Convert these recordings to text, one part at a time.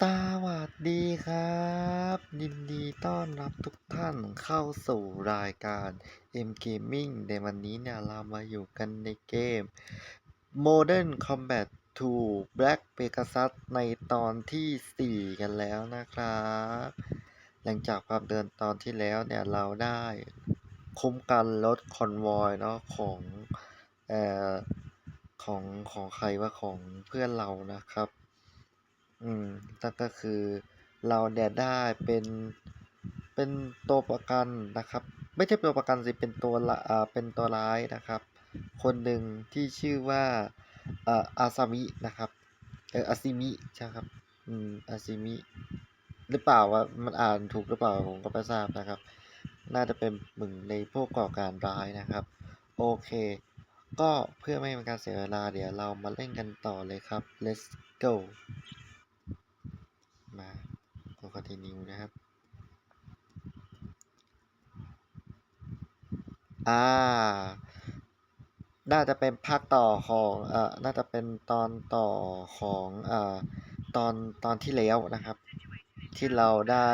สวัสดีครับ ยินดีต้อนรับทุกท่านเข้าสู่รายการ M Gaming ในวันนี้เนี่ยเรามาอยู่กันในเกม Modern Combat 2 Black Pegasus ในตอนที่ 4 กันแล้วนะครับ หลังจากความเดินตอนที่แล้วเนี่ยเราได้คุ้มกันรถคอนวอยเนาะของเอ่อของของใครว่าของเพื่อนเรานะครับ อืมนั่นก็คือเราเนี่ยได้เป็นเป็นตัวประกันนะครับ ไม่ใช่ตัวประกันสิเป็นตัวละอ่าเป็นตัวร้ายนะครับ คนหนึ่งที่ชื่อว่าอ่ออาซามินะครับเอออาซิมิใช่ครับอืมอาซิมิหรือเปล่าว่ามันอ่านถูกหรือเปล่าผมก็ไม่ทราบนะครับ น่าจะเป็นหนึ่งในพวกก่อการร้ายนะครับ โอเค ก็เพื่อไม่ให้เป็นการเสียเวลาเดี๋ยวเรามาเล่นกันต่อเลยครับ let's go มาก็ continue นะครับ อ่า น่าจะเป็นภาคต่อของเอ่อน่าจะเป็นตอนต่อของเอ่อตอนตอนที่แล้วนะครับ ที่เราได้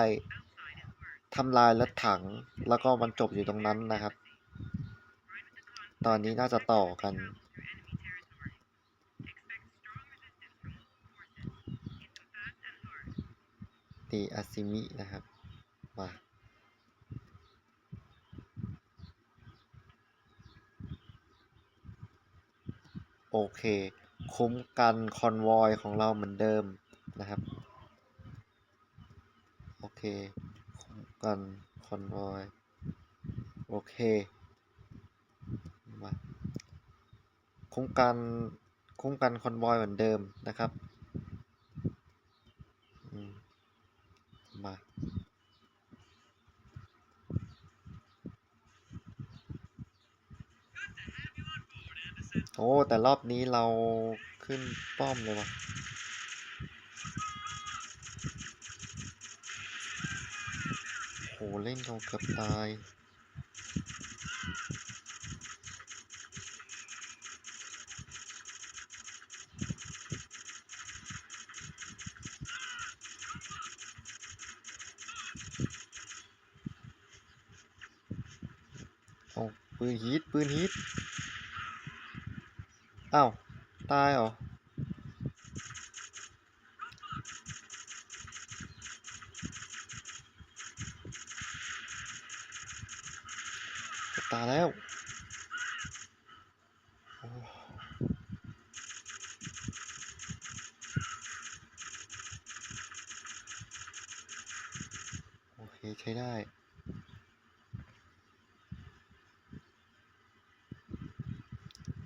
ทำลายรถถัง แล้วก็มันจบอยู่ตรงนั้นนะครับ ตอนนี้น่าจะต่อกันตีอาซิมินะครับ มา เค คุ้มกันคอนวอยของเราเหมือนเดิมนะครับ โอเค คุ้มกันคอนวอยโอเคมาคุ้มกันคุ้มกันคอนวอยเหมือนเดิมนะครับมา โอ้แต่รอบนี้เราขึ้นป้อมเลยว่ะโหเล่นเขาเกือบตายเอาปืนฮีทปืนฮีท อ้าว ตายเหรอ ตายแล้วโอเคใช้ได้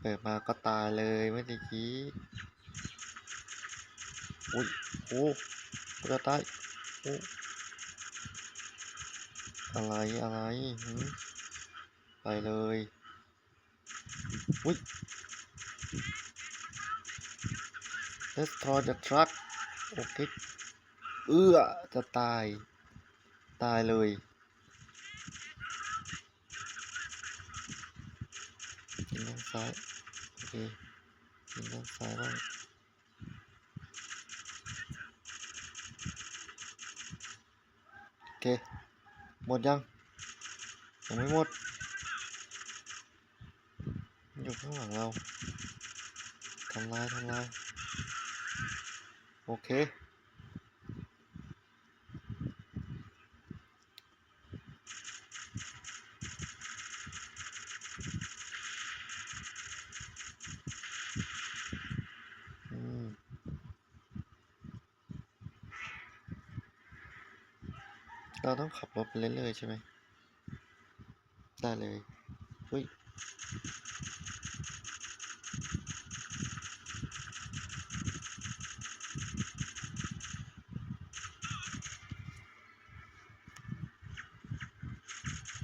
เปิดมาก็ตายเลยเมื่อกี้อุ้ยโอ้กูจะตายโอ้อะไรอะไรไปเลยอุ้ย destroy the truck โอเคเอื้อจะตาย ตายเลยยิงด้านซ้าย โอเคยิงด้านซ้ายบ้างโอเค หมดยังยังไม่หมดมันอยู่ข้างหลังเราทำลายทำลายโอเค อืม เราต้องขับรถไปเรื่อยๆใช่ไหมได้เลยอุ้ย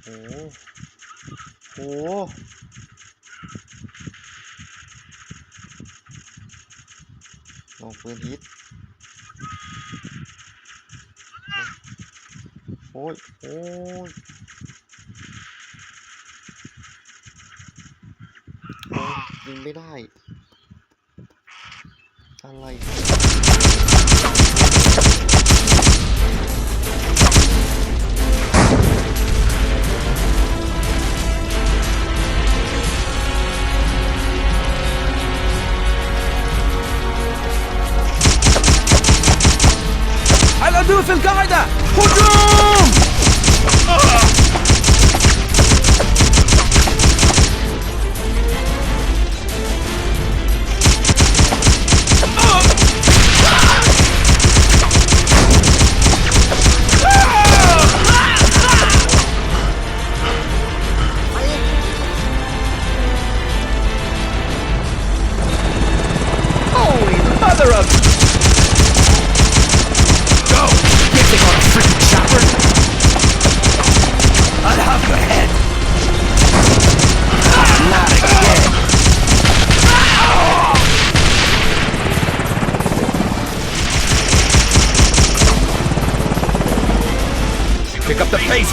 โอ้โหลงปืนฮิต โอ้ยโอ้ยยิงไม่ได้ อะไรไอ้เราดูฟิลกาดะ 포 즈.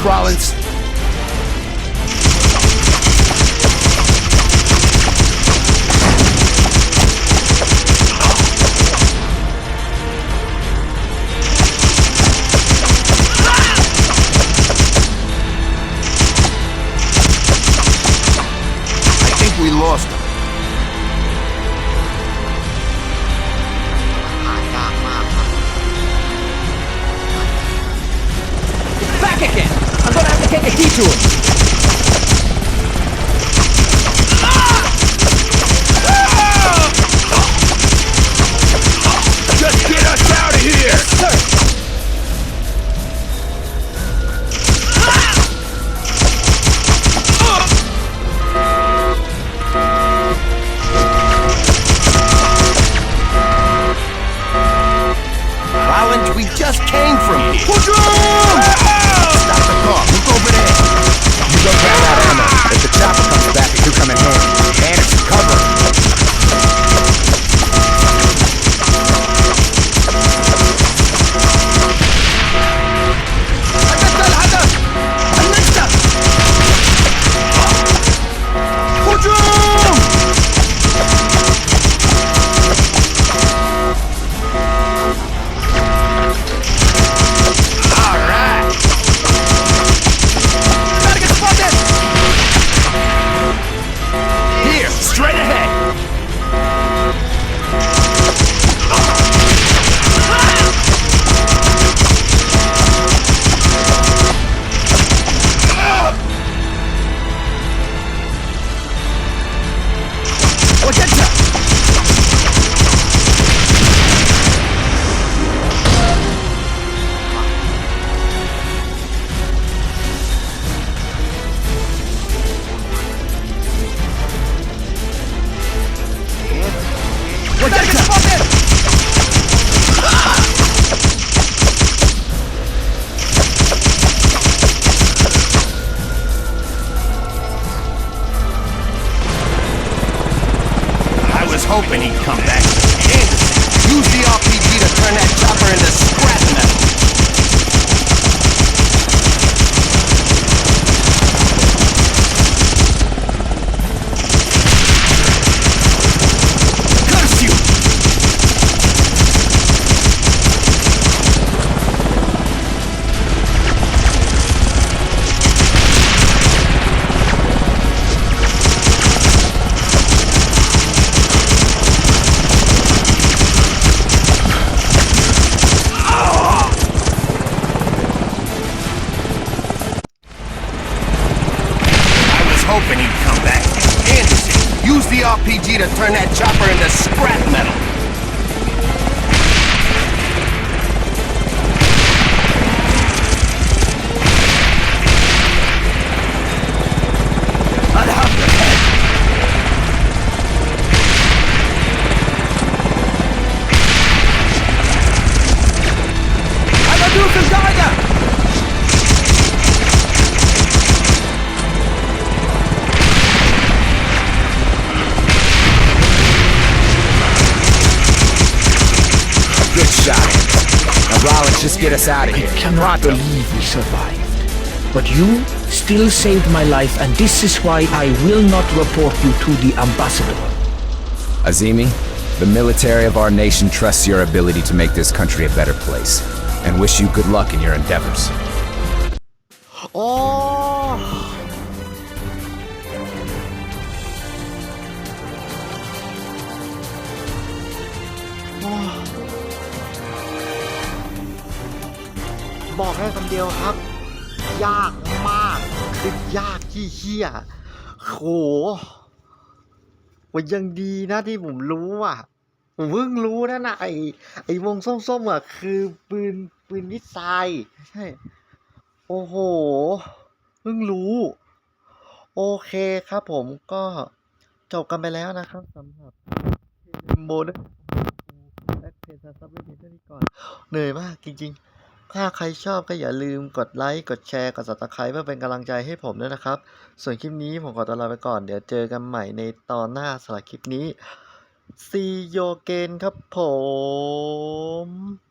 Rollins! A! Just get us out of here! Just came from turn that chopper into scrap metal. Just get us out of here. cannot believe we survived. But you still saved my life, and this is why I will not report you to the ambassador. Azimi, the military of our nation trusts your ability to make this country a better place, and wish you good luck in your endeavors. โบอกแค่คำเดียวครับ ยากมากคือยากที่เฮี้ยโหมันยังดีนะที่ผมรู้อะ ผมเพิ่งรู้นะนะไอไอวงส้มๆอะ คือปืนปืนมิสไซล์ใช่ โอ้โห เพิ่งรู้ โอเคครับผมก็จบกันไปแล้วนะครับสำหรับโมเดลและเพจซับเบอร์เท่านี้ก่อน เหนื่อยมากจริง ๆ ถ้าใครชอบก็อย่าลืมกดไลค์ กดแชร์ กด subscribe เพื่อเป็นกำลังใจให้ผมด้วยนะครับ ส่วนคลิปนี้ผมขอตัวลาไปก่อน เดี๋ยวเจอกันใหม่ในตอนหน้าสำหรับคลิปนี้ See you again ครับผม